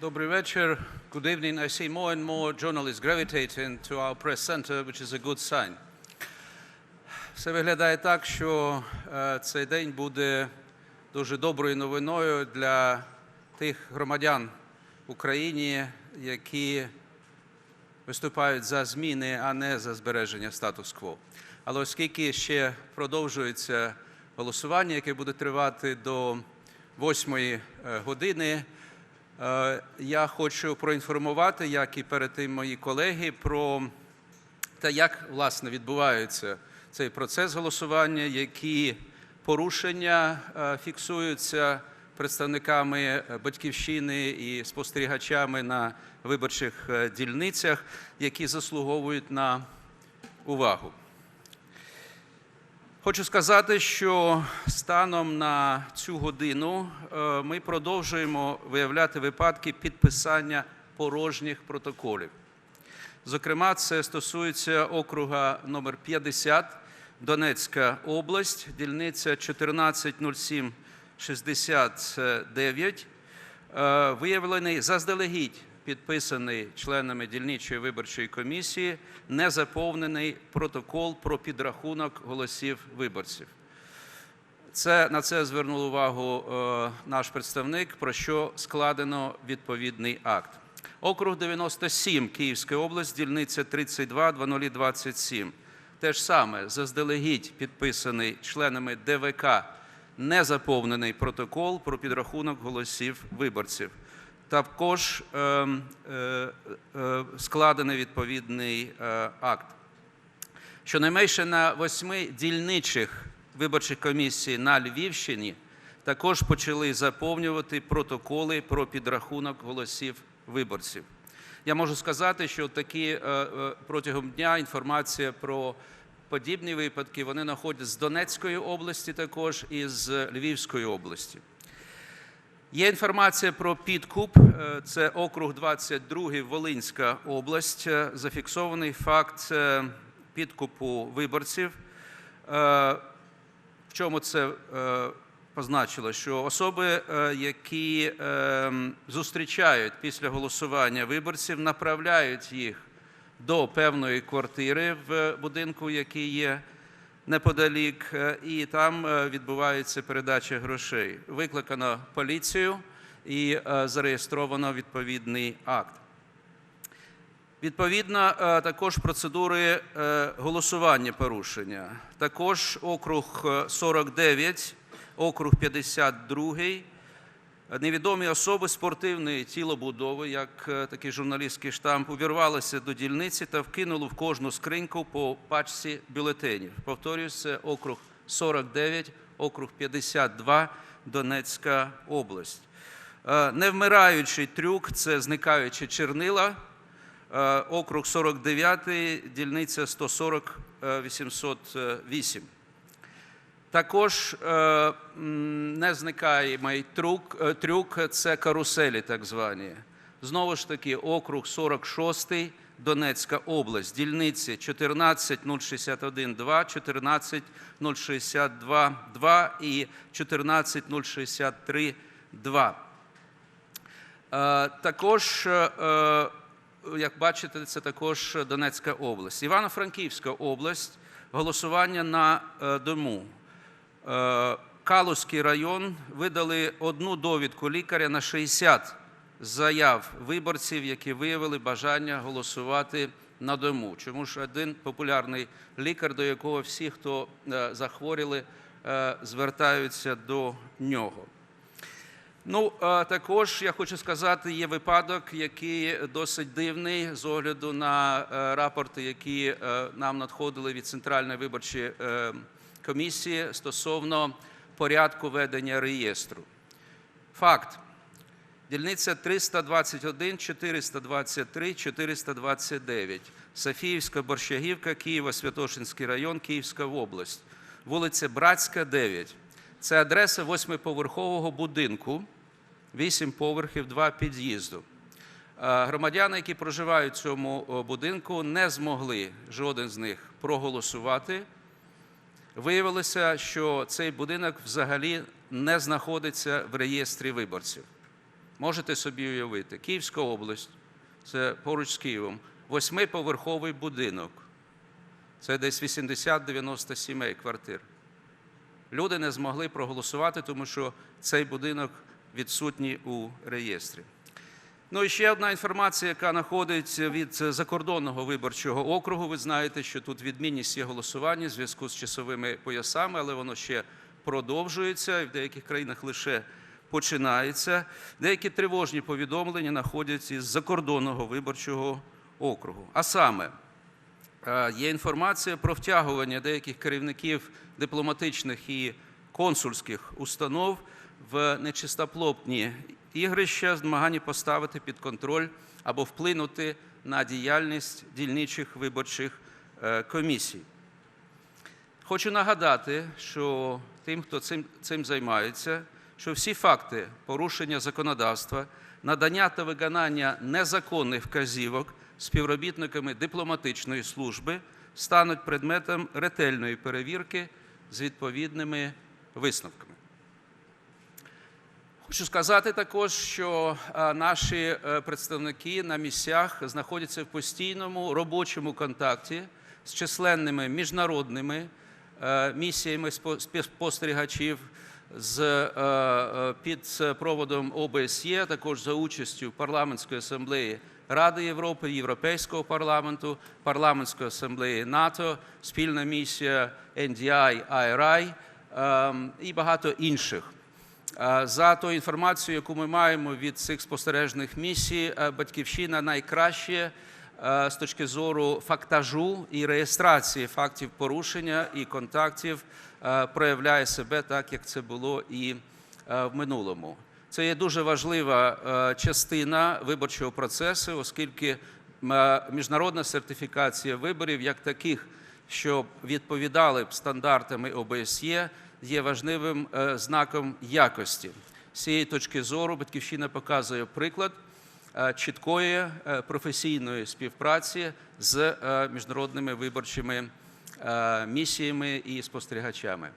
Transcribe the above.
Добрий вечір. Good evening. I see more and more journalists gravitating to our press center, which is a good sign. Все виглядає так, що е, цей день буде дуже доброю новиною для тих громадян в Україні, які виступають за зміни, а не за збереження статус-кво. Але оскільки ще продовжується голосування, яке буде тривати до 8 години, е, я хочу проінформувати, як і перед тим мої колеги, про те, як власне відбувається цей процес голосування, які порушення е, фіксуються представниками е, батьківщини і спостерігачами на виборчих е, дільницях, які заслуговують на увагу. Хочу сказати, що станом на цю годину е, ми продовжуємо виявляти випадки підписання порожніх протоколів. Зокрема, це стосується округа номер 50, Донецька область, дільниця 140769, е, виявлений заздалегідь підписаний членами дільничої виборчої комісії незаповнений протокол про підрахунок голосів виборців. Це на це звернув увагу е, наш представник, про що складено відповідний акт. Округ 97, Київська область, дільниця 32 2027. Те ж саме заздалегідь підписаний членами ДВК незаповнений протокол про підрахунок голосів виборців. Також е, е, е, складений відповідний е, акт. Щонайменше на восьми дільничих виборчих комісій на Львівщині також почали заповнювати протоколи про підрахунок голосів виборців. Я можу сказати, що такі протягом дня інформація про подібні випадки вони знаходять з Донецької області, також і з Львівської області. Є інформація про підкуп. е, Це округ 22, Волинська область. Е, Зафіксований факт е, підкупу виборців. В чому це позначило? Що особи, які зустрічають після голосування виборців, направляють їх до певної квартири в будинку, який є неподалік, е, і там е, відбувається передача грошей. Викликано поліцію і е, зареєстровано відповідний акт. Відповідно, також процедури голосування порушення. Також округ е, 49, округ 52, невідомі особи спортивної тілобудови, як е, такий журналістський штамп, увірвалися до дільниці та вкинули в кожну скриньку по пачці бюлетенів. Повторюю, округ 49, округ 52, Донецька область. Е, Невмираючий трюк це зникаючі чернила. Е, округ 49, дільниця 140 е, 808. Також е, м, незникаємий трюк, е, трюк це каруселі, так звані. Знову ж таки, округ 46, Донецька область, дільниці 14 2, 14 2 і 14 2. Е, Також, як бачите, це також Донецька область. Івано-Франківська область, голосування на дому. Е, Калузький район видали одну довідку лікаря на 60 заяв виборців, які виявили бажання голосувати на дому. Чому ж один популярний лікар, до якого всі, хто е, захворіли, е, звертаються до нього. Ну, також я хочу сказати, є випадок, який досить дивний з огляду на рапорти, які нам надходили від Центральної виборчої комісії стосовно порядку ведення реєстру. Факт. Дільниця 321, 423, 429. Софіївська, Борщагівка, Києво, Святошинський район, Київська область. Вулиця Братська, 9. Це адреса восьмиповерхового будинку, 8 поверхів, 2 під'їзду. Е, Громадяни, які проживають в цьому будинку, не змогли жоден з них проголосувати. Виявилося, що цей будинок взагалі не знаходиться в реєстрі виборців. Можете собі уявити, Київська область, це поруч з Києвом, восьмиповерховий будинок. Це десь 80-90 сімей квартир. Люди не змогли проголосувати, тому що цей будинок відсутній у реєстрі. Ну і ще одна інформація, яка надходить від закордонного виборчого округу. Ви знаєте, що тут відмінність є голосування в зв'язку з часовими поясами, але воно ще продовжується і в деяких країнах лише починається. Деякі тривожні повідомлення надходять із закордонного виборчого округу. А саме, Е, Є інформація про втягування деяких керівників дипломатичних і консульських установ в нечистоплотні ігрища з намаганні поставити під контроль або вплинути на діяльність дільничих виборчих е, комісій. Хочу нагадати, що тим, хто цим, цим займається, що всі факти порушення законодавства, надання та виконання незаконних вказівок співробітниками дипломатичної служби стануть предметом ретельної перевірки з відповідними висновками. Хочу сказати також, що е, наші е, представники на місцях знаходяться в постійному робочому контакті з численними міжнародними е, місіями спо- спостерігачів з, під проводом ОБСЄ, також за участю парламентської асамблеї Ради Європи, Європейського парламенту, парламентської асамблеї НАТО, спільна місія NDI, IRI ем, і багато інших. Е, За тою інформацією, яку ми маємо від цих спостережних місій, е, батьківщина найкраще е, з точки зору фактажу і реєстрації фактів порушення і контактів проявляє себе так, як це було і в минулому. Це є дуже важлива частина виборчого процесу, оскільки міжнародна сертифікація виборів як таких, що відповідали б стандартами ОБСЄ, є важливим е, знаком якості. З цієї точки зору Батьківщина показує приклад е, чіткої е, професійної співпраці з міжнародними виборчими місіями і спостерігачами.